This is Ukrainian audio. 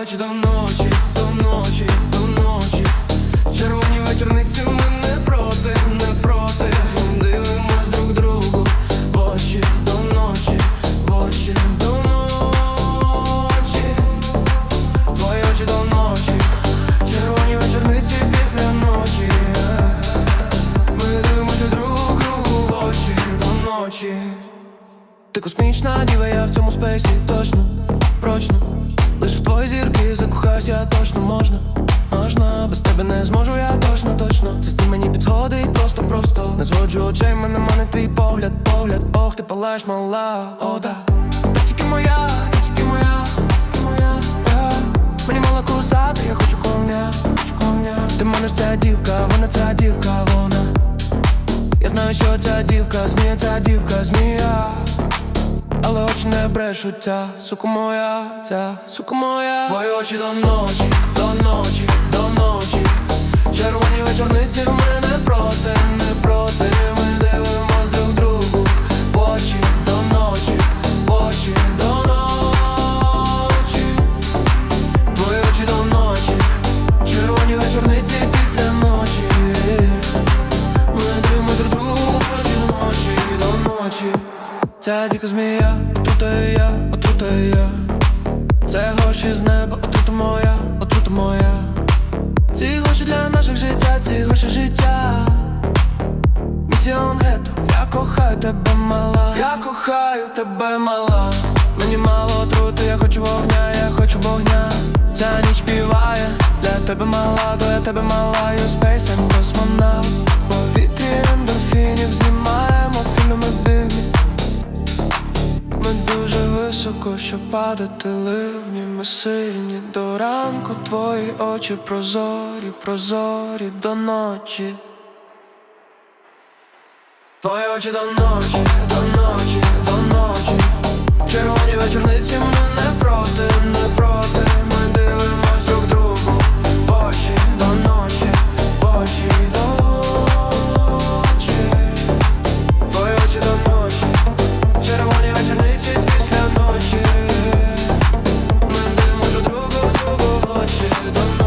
Твої очі до ночі, до ночі, до ночі. Червоні вечорниці ми не проти, не проти. Дивимось друг другу очі до ночі, очі до ночі. Твої очі до ночі, червоні вечорниці після ночі. Ми дивимося друг другу в очі до ночі. Ти космічна діва, я в цьому спейсі точно, прочно. Лише в твої зірки закохаюсь, я точно можна, можна. Без тебе не зможу, я точно, точно. Це стиль мені підходить, просто, просто. Не зводжу очей, мене мене твій погляд, погляд. Ох, ти палаєш, мала, о, да. Ти тільки моя, ти тільки моя, ти моя. я. Мені мало кусати, я хочу коня, хочу коня. Ти ж ця дівка, вона ця дівка, вона. Я знаю, що ця дівка, змія, ця дівка, змія. Але очі не брешуть, ця сука моя, ця сука моя. Твої очі до ночі, до ночі. Ця дика змія, отрута я, отрута я. Це гроші з неба, отрута моя, отрута моя. Ці гроші для наших життя, ці гроші життя. Місіон гетто, я кохаю тебе мала. Я кохаю тебе мала. Мені мало отрути, я хочу вогня, я хочу вогня. Ця ніч співає для тебе мала, до я тебе мала, you space and космонавт. Повітрі ендорфінів знімаємо високо, що падати ливні, ми сильні до ранку твої очі прозорі, прозорі до ночі. Твої очі до ночі, до ночі, до ночі. Червоні вечорниці ми sevdam